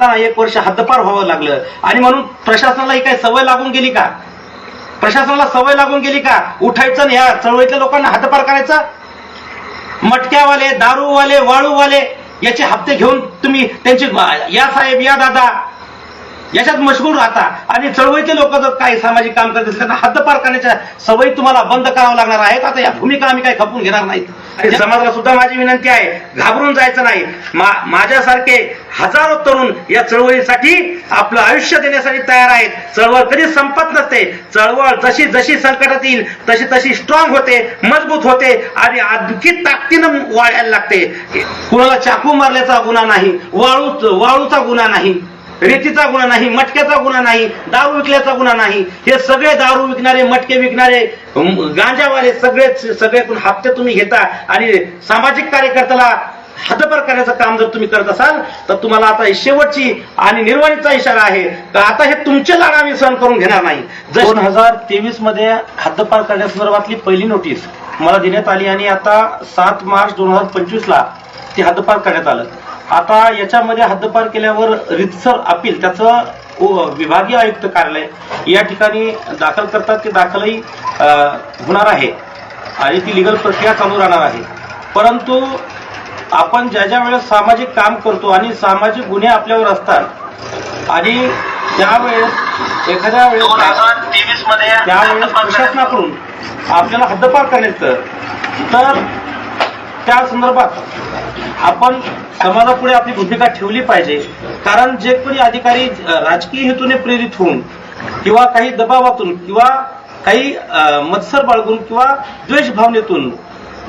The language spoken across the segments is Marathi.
आता एक वर्ष हद्दपार व्हावं लागलं. आणि म्हणून प्रशासनाला ही काही सवय लागून गेली का? प्रशासनाला सवय लागून गेली का? उठायचं या चळवळीतल्या लोकांना हद्दपार करायचा? मटक्यावाले दारूवाले वाळूवाले याचे हप्ते घेऊन तुम्ही त्यांचे या साहेब या दादा याच्यात मशगूल राहता. आणि चळवळीतले लोक जर काही सामाजिक काम करत असतील त्यांना हद्दपार करण्याच्या सवयी तुम्हाला बंद करावं लागणार आहेत. आता या भूमिका आम्ही काही खपून घेणार नाहीत. आणि समाजाला सुद्धा माझी विनंती आहे घाबरून जायचं नाही. माझ्यासारखे हजारो तरुण या चळवळीसाठी आपलं आयुष्य देण्यासाठी तयार आहेत. चळवळ कधी संपत नसते. चळवळ जशी जशी संकटात येईल तशी तशी स्ट्रॉंग होते मजबूत होते आणि आणखी ताकदीनं वाढायला लागते. कुणाला चाकू मारल्याचा गुन्हा नाही वाळू वाळूचा गुन्हा नाही. रेतीचा गुन्हा नाही मटक्याचा गुन्हा नाही दारू विकल्याचा गुन्हा नाही. हे सगळे दारू विकणारे मटके विकणारे गांजावाले सगळे सगळ्यातून हप्ते तुम्ही घेता आणि सामाजिक कार्यकर्त्याला हद्दपार करायचं काम जर तुम्ही करत असाल तर तुम्हाला आता शेवटची आणि निर्वाणीचा इशारा आहे तर आता हे तुमचे लाड आम्ही सहन करून घेणार नाही. दोन हजार तेवीसमध्ये हद्दपार करण्यासंदर्भातली पहिली नोटीस मला देण्यात आली आणि आता सात मार्च दोन हजार पंचवीस ला ते हद्दपार करण्यात आलं. आता याच्यामध्ये हद्दपार केल्यावर रितसर अपील त्याचं विभागीय आयुक्त कार्यालय या ठिकाणी दाखल करतात ते दाखलही होणार आहे. आणि ती लिगल प्रक्रिया चालू राहणार आहे. परंतु आपण ज्या ज्या वेळेस सामाजिक काम करतो आणि सामाजिक गुन्हे आपल्यावर असतात आणि त्यावेळेस एखाद्या वेळेस त्यावेळेस प्रशासनाकडून आपल्याला हद्दपार करायचं तर त्या संदर्भात आपण समाजापुढे आपली भूमिका ठेवली पाहिजे. कारण जे कोणी अधिकारी राजकीय हेतूने प्रेरित होऊन किंवा काही दबावातून किंवा काही मत्सर बाळगून किंवा द्वेष भावनेतून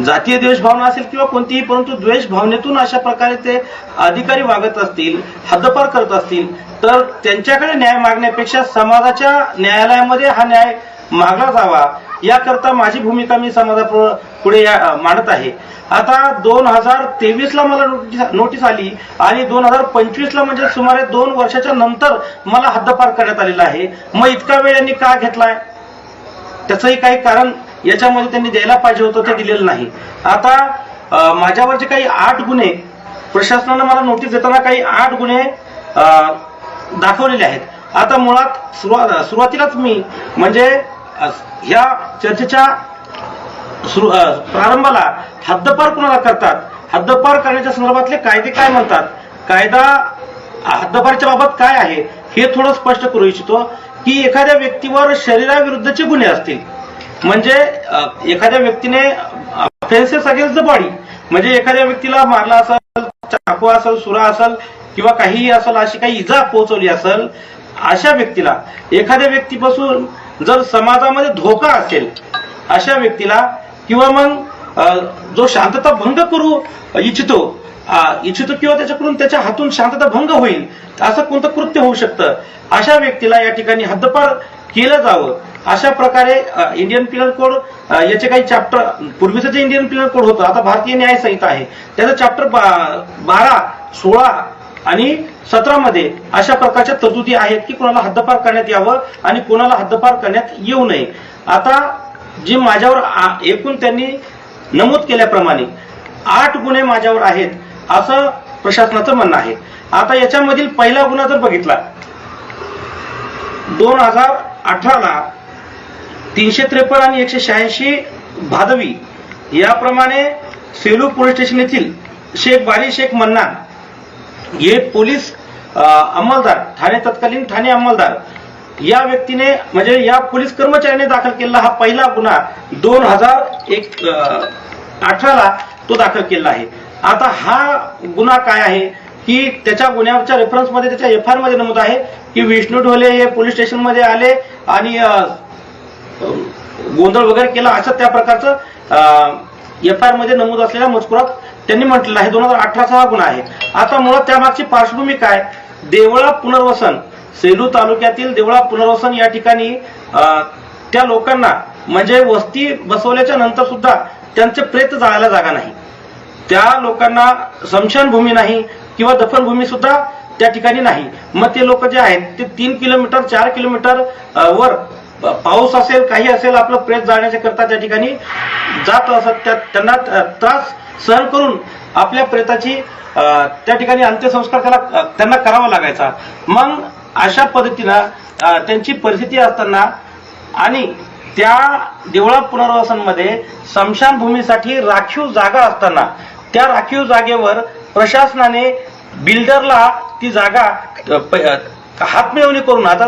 जातीय द्वेष भावना असेल किंवा कोणतीही परंतु द्वेष भावनेतून अशा प्रकारे ते अधिकारी वागत असतील हद्दपार करत असतील तर त्यांच्याकडे न्याय मागण्यापेक्षा समाजाच्या न्यायालयामध्ये हा न्याय मागला जावा. याकरता माझी भूमिका मी समाजापुढे पुढे मांडत आहे. आता दोन हजार तेवीस ला मला नोटीस नोटीस आली आणि दोन हजार पंचवीस ला म्हणजे सुमारे दोन वर्षाच्या नंतर मला हद्दपार करण्यात आलेला आहे. मग इतका वेळ यांनी का घेतलाय? त्याचंही काही कारण याच्यामध्ये त्यांनी द्यायला पाहिजे होतं ते दिलेलं नाही. आता माझ्यावरचे काही आठ गुन्हे प्रशासनानं मला नोटीस देताना काही आठ गुन्हे अं, दाखवलेले आहेत. आता मुळात सुरुवात सुरुवातीलाच मी म्हणजे ह्या चर्चेच्या प्रारंभाला हद्दपार कुणाला करतात? हद्दपार करण्याच्या संदर्भातले कायदे काय म्हणतात? कायदा हद्दपारच्या बाबत काय आहे? हे थोडं स्पष्ट करू इच्छितो की एखाद्या व्यक्तीवर शरीराविरुद्धचे गुन्हे असतील. म्हणजे एखाद्या व्यक्तीने ऑफेन्सेस अगेन्स्ट द बॉडी म्हणजे एखाद्या व्यक्तीला मारला असेल चाकू असेल सुरा असेल किंवा काहीही असेल अशी काही इजा पोहोचवली असेल अशा व्यक्तीला एखाद्या व्यक्तीपासून जर समाजामध्ये धोका असेल अशा व्यक्तीला किंवा मग जो शांतता भंग करू इच्छितो इच्छितो किंवा त्याच्याकडून त्याच्या हातून शांतता भंग होईल असं कोणतं कृत्य होऊ शकतं? अशा व्यक्तीला या ठिकाणी हद्दपार केलं जावं. अशा प्रकारे इंडियन पिनल कोड याचे काही चॅप्टर पूर्वीचं जे इंडियन पिनल कोड होतं आता भारतीय न्याय संहिता आहे त्याचं चॅप्टर बारा सोळा आणि सतरा मध्ये अशा प्रकारच्या तरतुदी आहेत की कोणाला हद्दपार करण्यात यावं आणि कोणाला हद्दपार करण्यात येऊ नये. आता जी माझ्यावर एकूण त्यांनी नमूद केल्याप्रमाणे आठ गुन्हे माझ्यावर आहेत असं प्रशासनाचं म्हणणं आहे. आता याच्यामधील पहिला गुन्हा जर बघितला दोन हजार अठराला तीनशे त्रेपन्न आणि एकशे शहाऐंशी भादवी याप्रमाणे सेलू पोलीस स्टेशन येथील शेख बारी शेख मन्ना हे पोलीस अंमलदार ठाणे तत्कालीन ठाणे अंमलदार या व्यक्तीने म्हणजे या पोलीस कर्मचाऱ्याने दाखल केलेला हा पहिला गुन्हा दोन हजार एक अठराला तो दाखल केलेला आहे. आता हा गुन्हा काय आहे? की त्याच्या गुन्ह्याच्या रेफरन्समध्ये त्याच्या एफ आयमध्ये नमूद आहे की विष्णू ढोले हे पोलीस स्टेशनमध्ये आले आणि गोंधळ वगैरे केला असं त्या प्रकारचं एफ आय आरमध्ये नमूद असलेल्या मजकुरात त्यांनी म्हटलेलं आहे. दोन हजार अठराचा हा गुन्हा आहे. आता मुळात त्यामागची पार्श्वभूमी काय? देवळा पुनर्वसन. सेलू तालुक्यातील देवळा पुनर्वसन या ठिकाणी त्या लोकांना म्हणजे वस्ती बसवल्याच्या नंतर सुद्धा त्यांचे प्रेत जायला जागा नाही. त्या लोकांना स्मशानभूमी नाही किंवा दफनभूमी सुद्धा त्या ठिकाणी नाही. मग ते लोक जे आहेत ते तीन किलोमीटर चार किलोमीटर वर पाऊस असेल काही असेल आपलं प्रेत जाण्याच्या करता त्या ठिकाणी जात असत. त्या- त्यांना त्रास सहन करून आपल्या प्रेताची त्या ठिकाणी अंत्यसंस्कार त्याला त्यांना करावा लागायचा. मग अशा पद्धतीनं त्यांची परिस्थिती असताना आणि त्या देवळा पुनर्वसनमध्ये स्मशानभूमीसाठी राखीव जागा असताना त्या राखीव जागेवर प्रशासनाने बिल्डरला ती जागा प- हातमिळवणी करून आता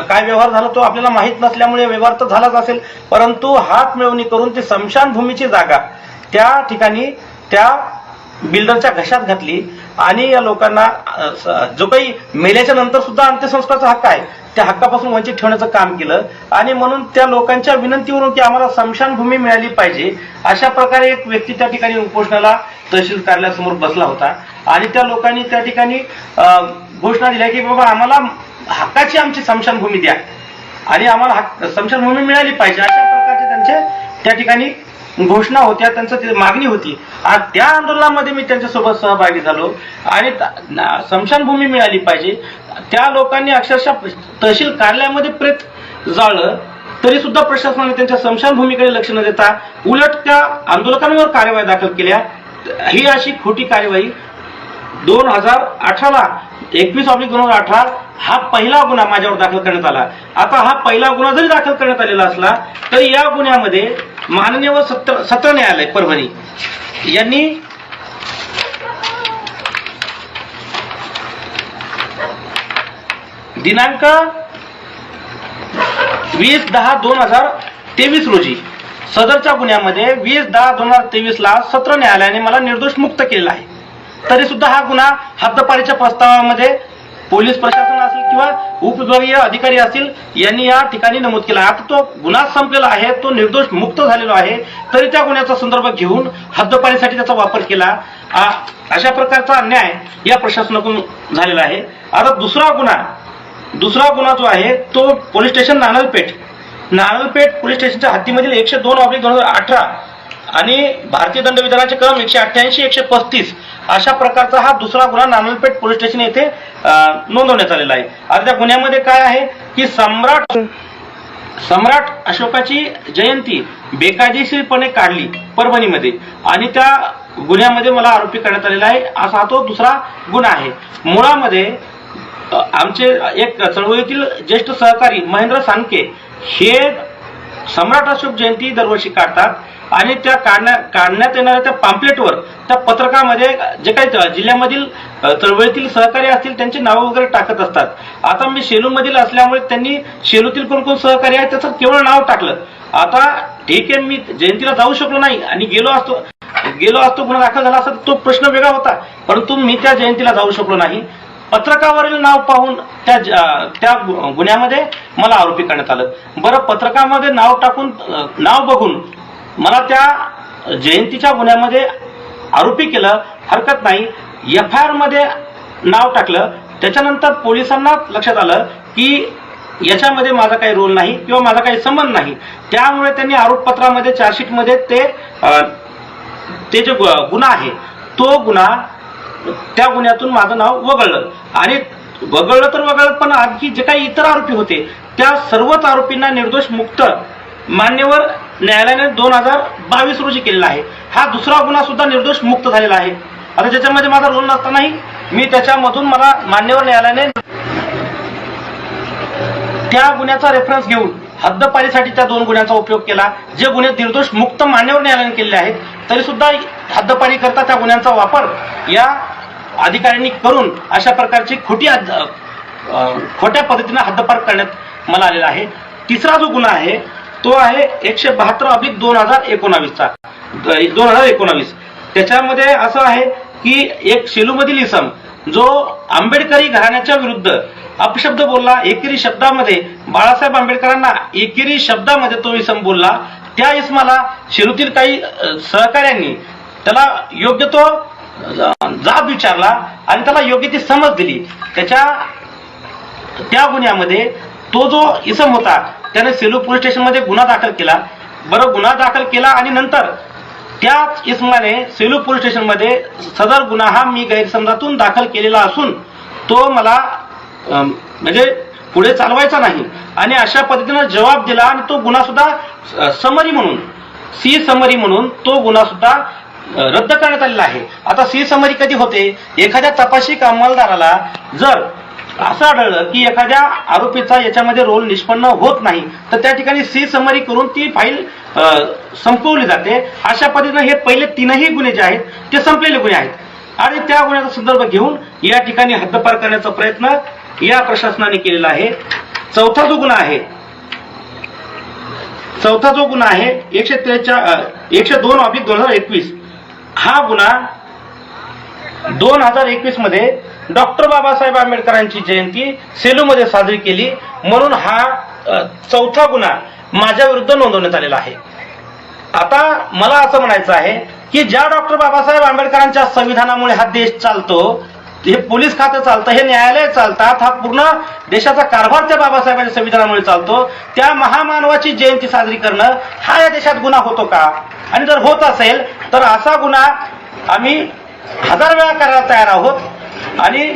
काय व्यवहार झाला तो आपल्याला माहीत नसल्यामुळे व्यवहार तर झालाच असेल परंतु हात मिळवणी करून ती स्मशानभूमीची जागा त्या ठिकाणी त्या बिल्डरच्या घशात घातली. आणि या लोकांना जो काही मेल्याच्या नंतर सुद्धा अंत्यसंस्काराचा हक्क आहे त्या हक्कापासून वंचित ठेवण्याचं काम केलं. आणि म्हणून त्या लोकांच्या विनंतीवरून की आम्हाला स्मशानभूमी मिळाली पाहिजे अशा प्रकारे एक व्यक्ती त्या ठिकाणी उपोषणाला तहसील कार्यालयासमोर बसला होता. आणि त्या लोकांनी त्या ठिकाणी घोषणा दिल्या की बाबा आम्हाला हक्काची आमची स्मशानभूमी द्या. आणि आम्हाला हक्क स्मशानभूमी मिळाली पाहिजे अशा प्रकारचे त्यांचे त्या ठिकाणी घोषणा होत्या त्यांचं मागणी होती. आणि त्या आंदोलनामध्ये मी त्यांच्यासोबत सहभागी झालो. आणि स्मशानभूमी मिळाली पाहिजे. त्या लोकांनी अक्षरशः तहसील कार्यालयामध्ये प्रेत जाळलं. तरी सुद्धा प्रशासनाने त्यांच्या स्मशानभूमीकडे लक्ष न देता उलट त्या आंदोलकांवर कार्यवाही दाखल केल्या. ही अशी खोटी कार्यवाही दोन हजार अठराला एकवीस ऑब्लिक दोन हजार अठरा हा पहिला गुन्हा माझ्यावर दाखल करण्यात आला. आता हा पहिला गुन्हा जरी दाखल करण्यात आलेला असला तरी या गुन्ह्यामध्ये माननीय व सत्र सत्र न्यायालय परभणी यांनी दिनांक वीस दहा दोन हजार तेवीस रोजी सदरच्या गुन्ह्यामध्ये वीस दहा दोन हजार तेवीस ला सत्र न्यायालयाने मला निर्दोष मुक्त केलेला आहे. तरी सुद्धा हा गुन्हा हद्दपारीच्या प्रस्तावामध्ये पोलीस प्रशासन असेल किंवा उपविभागीय अधिकारी असतील यांनी या ठिकाणी नमूद केला. आता तो गुन्हा संपलेला आहे तो निर्दोष मुक्त झालेला आहे तरी त्या गुन्ह्याचा संदर्भ घेऊन हद्दपारीसाठी त्याचा वापर केला. अशा प्रकारचा अन्याय या प्रशासनाकडून झालेला आहे. आता दुसरा गुन्हा दुसरा गुन्हा जो आहे तो police station Nanalpeth Nanalpeth police स्टेशनच्या हद्दीमधील एकशे दोन ऑब्लिक दोन हजार अठरा आणि भारतीय दंडविधानाचे क्रम कलम एकशे अठ्ठ्याऐंशी एकशे पस्तीस अशा प्रकारचा हा दुसरा गुन्हा नानलपेठ पोलीस स्टेशन येथे नोंदवण्यात आलेला आहे. आता त्या गुन्ह्यामध्ये काय आहे की सम्राट सम्राट अशोकाची जयंती बेकायदेशीरपणे काढली परभणीमध्ये आणि त्या गुन्ह्यामध्ये मला आरोपी करण्यात आलेला आहे. असा हा तो दुसरा गुन्हा आहे. मुळामध्ये आमचे एक चळवळीतील ज्येष्ठ सहकारी महेंद्र सानके हे सम्राट अशोक जयंती दरवर्षी काढतात. आणि त्या काढण्या काढण्यात येणाऱ्या त्या पाम्पलेटवर त्या पत्रकामध्ये जे काही जिल्ह्यामधील चळवळीतील सहकारी असतील त्यांची नावं वगैरे टाकत असतात. आता मी शेलूमधील असल्यामुळे त्यांनी शेलूतील कोण कोण सहकारी आहे त्याचं केवळ नाव टाकलं. आता ठीक आहे मी जयंतीला जाऊ शकलो नाही आणि गेलो असतो गेलो असतो गुन्हा दाखल झाला असता तो प्रश्न वेगळा होता. परंतु मी त्या जयंतीला जाऊ शकलो नाही. पत्रकावरील नाव पाहून त्या त्या गुन्ह्यामध्ये मला आरोपी करण्यात आलं. बरं पत्रकामध्ये नाव टाकून नाव बघून मला त्या जयंतीच्या गुन्ह्यामध्ये आरोपी केलं हरकत नाही. एफ आय आरमध्ये नाव टाकलं. त्याच्यानंतर पोलिसांना लक्षात आलं की याच्यामध्ये माझा काही रोल नाही किंवा माझा काही संबंध नाही. त्यामुळे त्यांनी आरोपपत्रामध्ये चार्जशीटमध्ये ते ते जो गुन्हा आहे तो गुन्हा त्या गुन्ह्यातून माझं नाव वगळलं. आणि वगळलं तर वगळलं पण आणखी जे काही इतर आरोपी होते त्या सर्वच आरोपींना निर्दोष मुक्त मान्यवर न्यायालयाने दोन हजार बावीस रोजी केलेला आहे. हा दुसरा गुन्हा सुद्धा निर्दोष मुक्त झालेला आहे. आता ज्याच्यामध्ये माझा रोल नसतानाही मी त्याच्यामधून मला मान्यवर न्यायालयाने त्या गुन्ह्याचा रेफरन्स घेऊन हद्दपारीसाठी त्या दोन गुन्ह्यांचा उपयोग केला. जे गुन्हे निर्दोष मुक्त मान्यवर न्यायालयाने केलेले आहेत तरी सुद्धा हद्दपारी करता त्या गुन्ह्यांचा वापर या अधिकाऱ्यांनी करून अशा प्रकारची खोटी खोट्या पद्धतीने हद्दपार करण्यात मला आलेला आहे. तिसरा जो गुन्हा आहे तो आहे एकशे बहात्तर अधिक दोन हजार एकोणावीसचा. दोन हजार एकोणावीस. त्याच्यामध्ये असं आहे की एक शेलूमधील इसम जो आंबेडकरी घराण्याच्या विरुद्ध अपशब्द बोलला एकेरी शब्दामध्ये बाळासाहेब आंबेडकरांना एकेरी शब्दामध्ये तो इसम बोलला त्या इसमाला शेलूतील काही सहकार्यांनी सहकाऱ्यांनी त्याला योग्य तो जाब विचारला आणि त्याला योग्य ती समज दिली. त्याच्या त्या गुन्ह्यामध्ये तो जो इसम होता त्याने सेलू पोलीस स्टेशनमध्ये गुन्हा दाखल केला. बरं गुन्हा दाखल केला आणि नंतर त्याच इसमाने सेलू पोलीस स्टेशनमध्ये सदर गुन्हा हा मी गैरसमजातून दाखल केलेला असून तो मला म्हणजे पुढे चालवायचा नाही. आणि अशा पद्धतीनं जबाब दिला आणि तो गुन्हा सुद्धा समरी म्हणून सी समरी म्हणून तो गुन्हा सुद्धा रद्द करण्यात आलेला आहे. आता सी समरी कधी होते? एखाद्या तपाशी अंमलदाराला जर असं आढळलं की एखाद्या आरोपीचा याच्यामध्ये रोल निष्पन्न होत नाही. तर त्या ठिकाणी सी समरी करून ती फाईल संपवली जाते. अशा पद्धतीने हे पहिले तीनही गुन्हे जे आहेत ते संपलेले गुन्हे आहेत. आणि त्या गुन्ह्याचा संदर्भ घेऊन या ठिकाणी हद्दपार करण्याचा प्रयत्न या प्रशासनाने केलेला आहे. चौथा जो गुन्हा आहे चौथा जो गुन्हा आहे एकशे त्रेचा एकशे दोन ऑब्लिक दोन हजार एकवीस. हा गुन्हा दोन हजार एकवीसमध्ये डॉक्टर बाबासाहेब आंबेडकरांची जयंती सेलूमध्ये साजरी केली. म्हणून हा चौथा गुन्हा माझ्या विरुद्ध नोंदवण्यात आलेला आहे. आता मला असं म्हणायचं आहे की ज्या डॉक्टर बाबासाहेब आंबेडकरांच्या संविधानामुळे हा देश चालतो हे पोलीस खातं चालतं हे न्यायालय चालतात हा पूर्ण देशाचा कारभार त्या बाबासाहेबांच्या संविधानामुळे चालतो त्या महामानवाची जयंती साजरी करणं हा या देशात गुन्हा होतो का? आणि जर होत असेल तर असा गुन्हा आम्ही हजार वेळा करायला तयार आहोत. आणि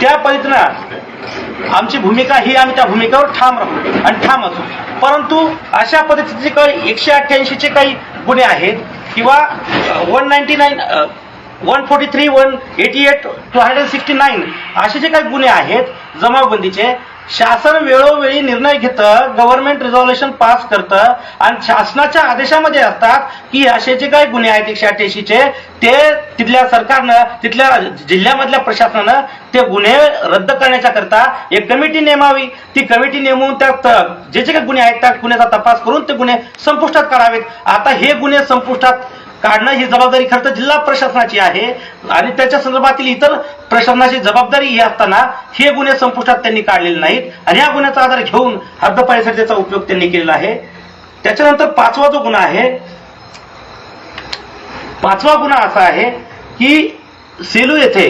त्या पद्धतीनं आमची भूमिका ही आम्ही त्या भूमिकेवर ठाम राहू आणि ठाम असू. परंतु अशा पद्धतीचे काही एकशे अठ्ठ्याऐंशीचे काही गुन्हे आहेत किंवा one ninety nine one forty three one eighty eight two hundred sixty nine असे जे काही गुन्हे आहेत जमावबंदीचे शासन वेळोवेळी निर्णय घेतं गव्हर्नमेंट रिझॉल्युशन पास करतं आणि शासनाच्या आदेशामध्ये असतात की असे जे काही गुन्हे आहेत एकशे अठ्ठ्याऐंशीचे ते तिथल्या सरकारनं तिथल्या जिल्ह्यामधल्या प्रशासनानं ते गुन्हे रद्द करण्याच्या करता एक कमिटी नेमावी. ती कमिटी नेमून त्यात जे जे काही गुन्हे आहेत त्या गुन्ह्याचा तपास करून ते गुन्हे संपुष्टात काढावेत. आता हे गुन्हे संपुष्टात काढणं ही जबाबदारी खरं तर जिल्हा प्रशासनाची आहे. आणि त्याच्या संदर्भातील इतर प्रशासनाची जबाबदारी ही असताना हे गुन्हे संपुष्टात त्यांनी काढलेले नाहीत. आणि या गुन्ह्याचा आधार घेऊन हद्दपाळीसाठी त्याचा उपयोग त्यांनी केलेला आहे. त्याच्यानंतर पाचवा जो गुन्हा आहे पाचवा गुन्हा असा आहे की सेलू येथे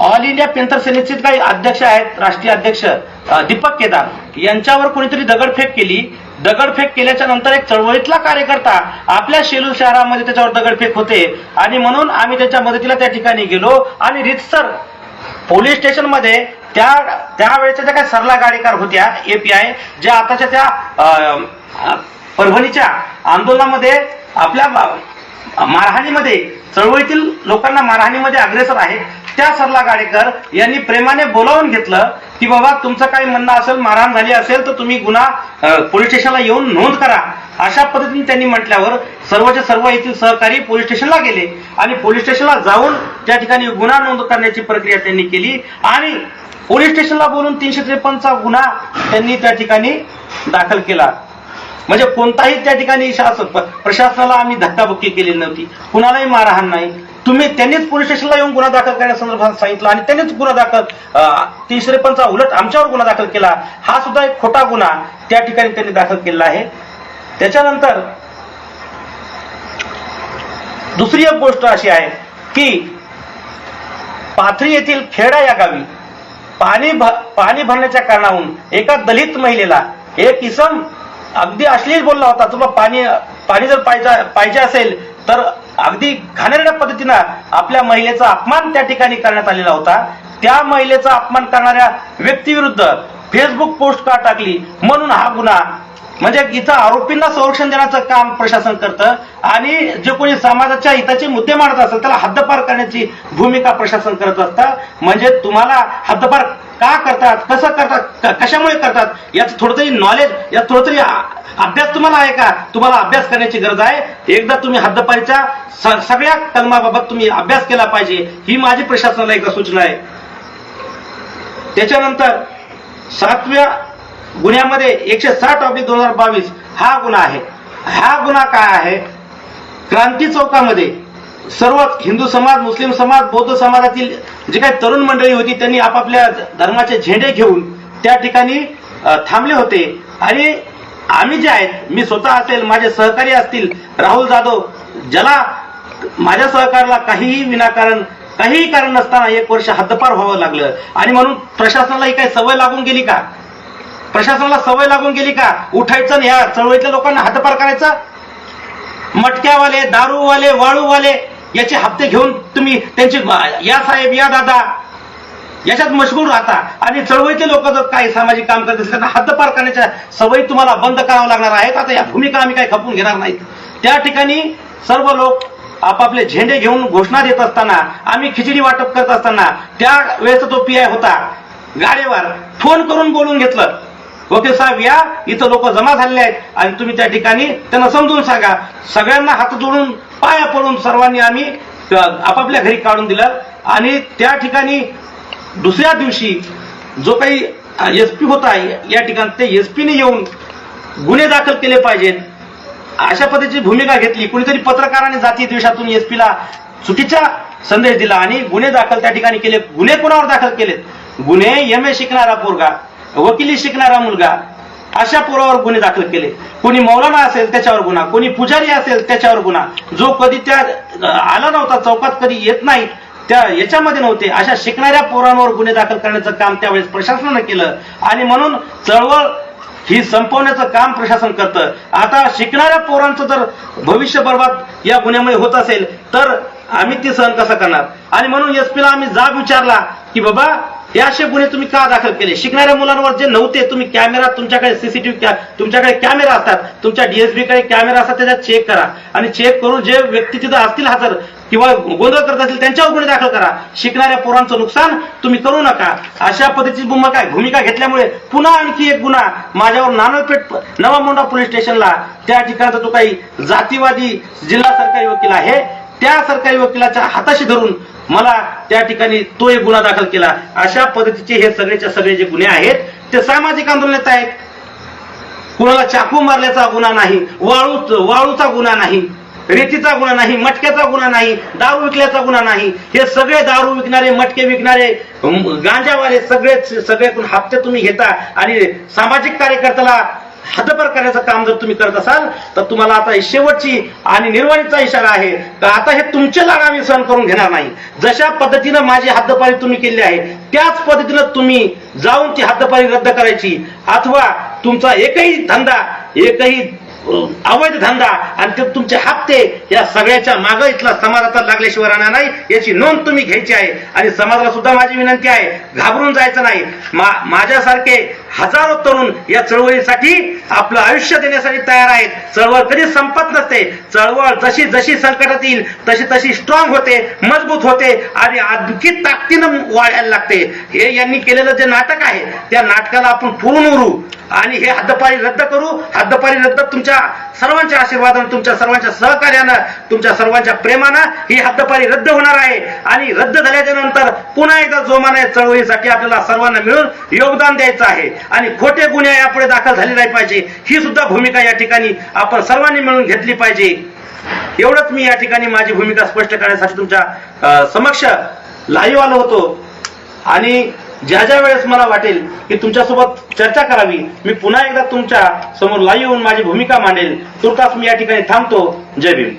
ऑल इंडिया पेंथर सेनेचे काही अध्यक्ष आहेत राष्ट्रीय अध्यक्ष दीपक केदार. यांच्यावर कोणीतरी दगडफेक केली. दगडफेक केल्याच्यानंतर एक चळवळीतला कार्यकर्ता आपल्या शेलू शहरामध्ये त्याच्यावर दगडफेक होते. आणि म्हणून आम्ही त्याच्या मदतीला त्या ठिकाणी गेलो. आणि रितसर पोलीस स्टेशनमध्ये त्या त्यावेळेच्या ज्या काही सरला गाडीकार होत्या एपीआय ज्या आताच्या त्या परभणीच्या आंदोलनामध्ये आपल्या मारहाणीमध्ये चळवळीतील लोकांना मारहाणीमध्ये अग्रेसर आहेत. त्या सरला गाडेकर यांनी प्रेमाने बोलावून घेतलं की बाबा तुमचं काही म्हणणं असेल मारहाण झाली असेल तर तुम्ही गुन्हा पोलीस स्टेशनला येऊन नोंद करा. अशा पद्धतीने त्यांनी म्हटल्यावर सर्वचे सर्व येथील सहकारी पोलीस स्टेशनला गेले आणि पोलीस स्टेशनला जाऊन त्या ठिकाणी गुन्हा नोंद करण्याची प्रक्रिया त्यांनी केली आणि पोलीस स्टेशनला बोलून तीनशे त्रेपन्नचा गुन्हा त्यांनी त्या ठिकाणी दाखल केला. म्हणजे कोणताही त्या ठिकाणी शासन प्रशासनाला आम्ही धक्काबुक्की केलेली नव्हती. कुणालाही मारहाण नाही. तुम्ही त्यांनीच पोलीस स्टेशनला येऊन गुन्हा दाखल करण्यासंदर्भात सांगितलं आणि त्यांनीच गुन्हा दाखल तीनशे त्रेपन्नचा उलट आमच्यावर गुन्हा दाखल केला. हा सुद्धा एक खोटा गुन्हा त्या ठिकाणी त्यांनी दाखल केलेला आहे. त्याच्यानंतर दुसरी एक गोष्ट अशी आहे की पाथरी येथील खेडा या गावी पाणी पाणी भरण्याच्या कारणाहून एका दलित महिलेला एक इसम अगदी अश्लील बोलला होता. तुला पाणी पाणी जर पाहिजे पाहिजे असेल तर अगदी घाणेरड्या पद्धतीनं आपल्या महिलेचा अपमान त्या ठिकाणी करण्यात आलेला होता. त्या महिलेचा अपमान करणाऱ्या व्यक्तीविरुद्ध फेसबुक पोस्ट का टाकली? म्हणून हा गुन्हा म्हणजे इथं आरोपींना संरक्षण देण्याचं काम प्रशासन करतं आणि जे कोणी समाजाच्या हिताचे मुद्दे मांडत असेल त्याला हद्दपार करण्याची भूमिका प्रशासन करत असतं. म्हणजे तुम्हाला हद्दपार का करतात? कसं करतात? कशामुळे करतात? याचं थोडं तरी नॉलेज यात थोडं तरी अभ्यास तुम्हाला आहे का? तुम्हाला अभ्यास करण्याची गरज आहे. एकदा तुम्ही हद्दपारीच्या सगळ्या कलमाबाबत तुम्ही अभ्यास केला पाहिजे ही माझी प्रशासनाला एकदा सूचना आहे. त्याच्यानंतर सातव्या गुन्ह्यामध्ये एकशे साठ ऑब्लिक दोन हजार बावीस हा गुन्हा आहे. हा गुन्हा काय आहे? क्रांती चौकामध्ये सर्व हिंदू समाज मुस्लिम समाज बौद्ध समाजातील जी काही तरुण मंडळी होती त्यांनी आपापल्या धर्माचे झेंडे घेऊन त्या ठिकाणी थांबले होते. आणि आम्ही जे आहेत मी स्वतः असेल माझे सहकारी असतील राहुल जाधव ज्याला माझ्या सहकारला काहीही विनाकारण काहीही कारण नसताना एक वर्ष हद्दपार व्हावं लागलं. आणि म्हणून प्रशासनाला ही काही सवय लागून गेली का? प्रशासनाला सवय लागून गेली का? उठायचं या चळवळीतल्या लोकांना हद्दपार करायचा? मटक्यावाले दारूवाले वाळूवाले याचे हप्ते घेऊन तुम्ही त्यांचे या साहेब या दादा याच्यात मशगूल राहता. आणि चळवळीचे लोक जर काही सामाजिक काम करत असतील त्यांना हद्दपार करण्याच्या सवयी तुम्हाला बंद करावं लागणार आहेत. आता या भूमिका आम्ही काही खपून घेणार नाहीत. त्या ठिकाणी सर्व लोक आपापले झेंडे घेऊन घोषणा देत असताना आम्ही खिचडी वाटप करत असताना त्या वेळेचा तो पी आय होता. गाडीवर फोन करून बोलून घेतलं. वकील साहेब या इथं लोक जमा झालेले आहेत. आणि तुम्ही त्या ठिकाणी त्यांना समजून सांगा. सगळ्यांना हात जोडून पाया पडून सर्वांनी आम्ही आपापल्या घरी काढून दिलं. आणि त्या ठिकाणी दुसऱ्या दिवशी जो काही एस पी होता या ठिकाणी ते एस पीने येऊन गुन्हे दाखल केले पाहिजेत. अशा पद्धतीची भूमिका घेतली. कुणीतरी पत्रकाराने जाती द्वेषातून एस ला चुकीचा संदेश दिला आणि गुन्हे दाखल त्या ठिकाणी केले. गुन्हे कोणावर दाखल केलेत? गुन्हे एम ए शिकणारा पोरगा वकिली शिकणारा मुलगा अशा पोरावर गुन्हे दाखल केले. कोणी मौलाना असेल त्याच्यावर गुन्हा. कोणी पुजारी असेल त्याच्यावर गुन्हा. जो कधी त्या आला नव्हता चौकात कधी येत नाही त्या याच्यामध्ये नव्हते. अशा शिकणाऱ्या पोरांवर गुन्हे दाखल करण्याचं काम त्यावेळेस प्रशासनानं केलं. आणि म्हणून चळवळ ही संपवण्याचं काम प्रशासन करतं. आता शिकणाऱ्या पोरांचं जर भविष्य बर्बाद या गुन्ह्यामुळे होत असेल तर आम्ही ती सहन कसं करणार? आणि म्हणून एस ला आम्ही जाब विचारला की बाबा हे असे गुन्हे तुम्ही का दाखल केले? शिकणाऱ्या मुलांवर जे नव्हते तुम्ही कॅमेरा तुमच्याकडे सीसीटीव्ही तुमच्याकडे कॅमेरा असतात. तुमच्या डीएसबी कडे कॅमेरा असतात त्याच्यात चेक करा. आणि चेक करून जे व्यक्ती तिथं असतील हजर किंवा गोंधळ करत असतील त्यांच्यावर गुन्हे दाखल करा. शिकणाऱ्या पोरांचं नुकसान तुम्ही करू नका. अशा पद्धतीची भूमिका भूमिका घेतल्यामुळे पुन्हा आणखी एक गुन्हा माझ्यावर नानलपेठ नवा मोंढा पोलीस स्टेशनला त्या ठिकाणचा तो काही जातीवादी जिल्हा सरकारी वकील आहे. त्या सरकारी वकिलाच्या हाताशी धरून मला त्या ठिकाणी तो एक गुन्हा दाखल केला. अशा पद्धतीचे हे सगळेच्या सगळे जे गुन्हे आहेत ते सामाजिक आंदोलनात आहेत. कुणाला चाकू मारल्याचा गुन्हा नाही वाळू वाळूचा गुन्हा नाही रेतीचा गुन्हा नाही मटक्याचा गुन्हा नाही दारू विकल्याचा गुन्हा नाही. हे सगळे दारू विकणारे मटके विकणारे गांजावाले सगळे सगळ्यातून हप्ते तुम्ही घेता आणि सामाजिक कार्यकर्त्याला हद्दपार करण्याचं काम जर तुम्ही करत असाल तर तुम्हाला आता ही शेवटची आणि निर्वाणीचा इशारा आहे तर आता हे तुमचे लाड आम्ही सहन करून घेणार नाही. जशा पद्धतीनं माझी हद्दपारी तुम्ही केली आहे त्याच पद्धतीनं तुम्ही जाऊन ती हद्दपारी रद्द करायची. अथवा तुमचा एकही धंदा एकही अवैध धंदा आणि ते तुमचे हप्ते या सगळ्याच्या माग इथला समाजाचा लागल्याशिवाय राहणार नाही याची नोंद तुम्ही घ्यायची आहे. आणि समाजाला सुद्धा माझी विनंती आहे घाबरून जायचं नाही. माझ्यासारखे हजारो तरुण या चळवळीसाठी आपलं आयुष्य देण्यासाठी तयार आहेत. चळवळ कधी संपत नसते. चळवळ जशी जशी संकटात येईल तशी तशी स्ट्रॉंग होते मजबूत होते आणि आणखी ताकदीनं वाढायला लागते. हे यांनी केलेलं जे नाटक आहे त्या नाटकाला आपण पूर्ण उरू आणि हे हद्दपारी रद्द करू. हद्दपारी रद्द तुमच्या सर्वांच्या आशीर्वादानं तुमच्या सर्वांच्या सहकार्यानं तुमच्या सर्वांच्या प्रेमानं ही हद्दपारी रद्द होणार आहे. आणि रद्द झाल्याच्यानंतर पुन्हा एकदा जोमाने चळवळीसाठी आपल्याला सर्वांना मिळून योगदान द्यायचं आहे. आणि खोटे गुन्हे यापुढे दाखल झाले नाही पाहिजे. ही सुद्धा भूमिका या ठिकाणी आपण सर्वांनी मिळून घेतली पाहिजे. एवढंच मी या ठिकाणी माझी भूमिका स्पष्ट करण्यासाठी तुमच्या समक्ष लाईव्ह आलो होतो. आणि ज्या ज्या वेळेस मला वाटेल की तुमच्यासोबत चर्चा करावी मी पुन्हा एकदा तुमच्यासमोर लाईव्ह येऊन माझी भूमिका मांडेल. तुर्तास मी या ठिकाणी थांबतो. जय भीम.